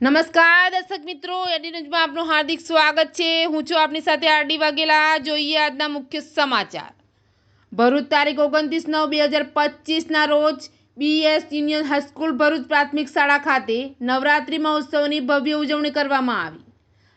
નમસ્કાર દર્શક મિત્રો, એડી ન્યૂઝમાં આપનું હાર્દિક સ્વાગત છે. હું છું આપની સાથે આરડી વાઘેલા. જોઈએ આજના મુખ્ય સમાચાર. ભરૂચ તારીખ ઓગણત્રીસ નવ બે હજાર પચીસના રોજ બીએસ યુનિયન હાઈસ્કૂલ ભરૂચ પ્રાથમિક શાળા ખાતે નવરાત્રિ મહોત્સવની ભવ્ય ઉજવણી કરવામાં આવી.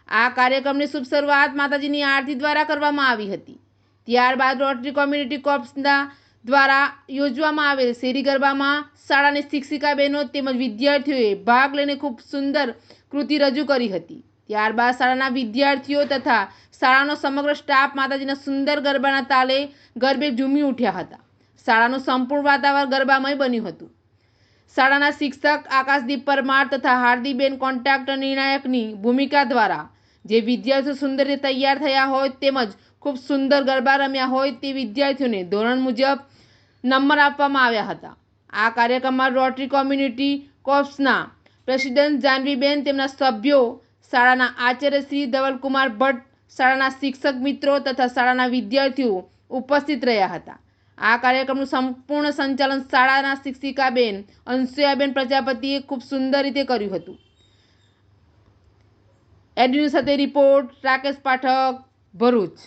આ કાર્યક્રમની શુભ શરૂઆત માતાજીની આરતી દ્વારા કરવામાં આવી હતી. ત્યારબાદ રોટરી કોમ્યુનિટી કોર્પ્સના દ્વારા યોજવામાં આવેલ શેરી ગરબામાં શાળાની શિક્ષિકા બહેનો તેમજ વિદ્યાર્થીઓએ ભાગ લઈને ખૂબ સુંદર કૃતિ રજૂ કરી હતી. ત્યારબાદ શાળાના વિદ્યાર્થીઓ તથા શાળાનો સમગ્ર સ્ટાફ માતાજીના સુંદર ગરબાના તાલે ગરબે ઝૂમી ઉઠ્યા હતા. શાળાનું સંપૂર્ણ વાતાવરણ ગરબામય બન્યું હતું. શાળાના શિક્ષક આકાશદીપ પરમાર તથા હાર્દીબેન કોન્ટ્રાક્ટર નિર્ણાયકની ભૂમિકા દ્વારા જે વિદ્યાર્થીઓ સુંદર રીતે તૈયાર થયા હોય તેમજ ખૂબ સુંદર ગરબા રમ્યા હોય તે વિદ્યાર્થીઓને ધોરણ મુજબ નંબર આપવામાં આવ્યા હતા. આ કાર્યક્રમમાં રોટરી કોમ્યુનિટી કોર્પ્સના પ્રેસિડેન્ટ જાનવીબેન, તેમના સભ્યો, શાળાના આચાર્ય શ્રી ધવલકુમાર ભટ્ટ, શાળાના શિક્ષક મિત્રો તથા શાળાના વિદ્યાર્થીઓ ઉપસ્થિત રહ્યા હતા. આ કાર્યક્રમનું સંપૂર્ણ સંચાલન શાળાના શિક્ષિકાબેન, અંશુયાબેન પ્રજાપતિએ ખૂબ સુંદર રીતે કર્યું હતું. એડ્યુની સાથે રિપોર્ટ રાકેશ પાઠક ભરૂચ.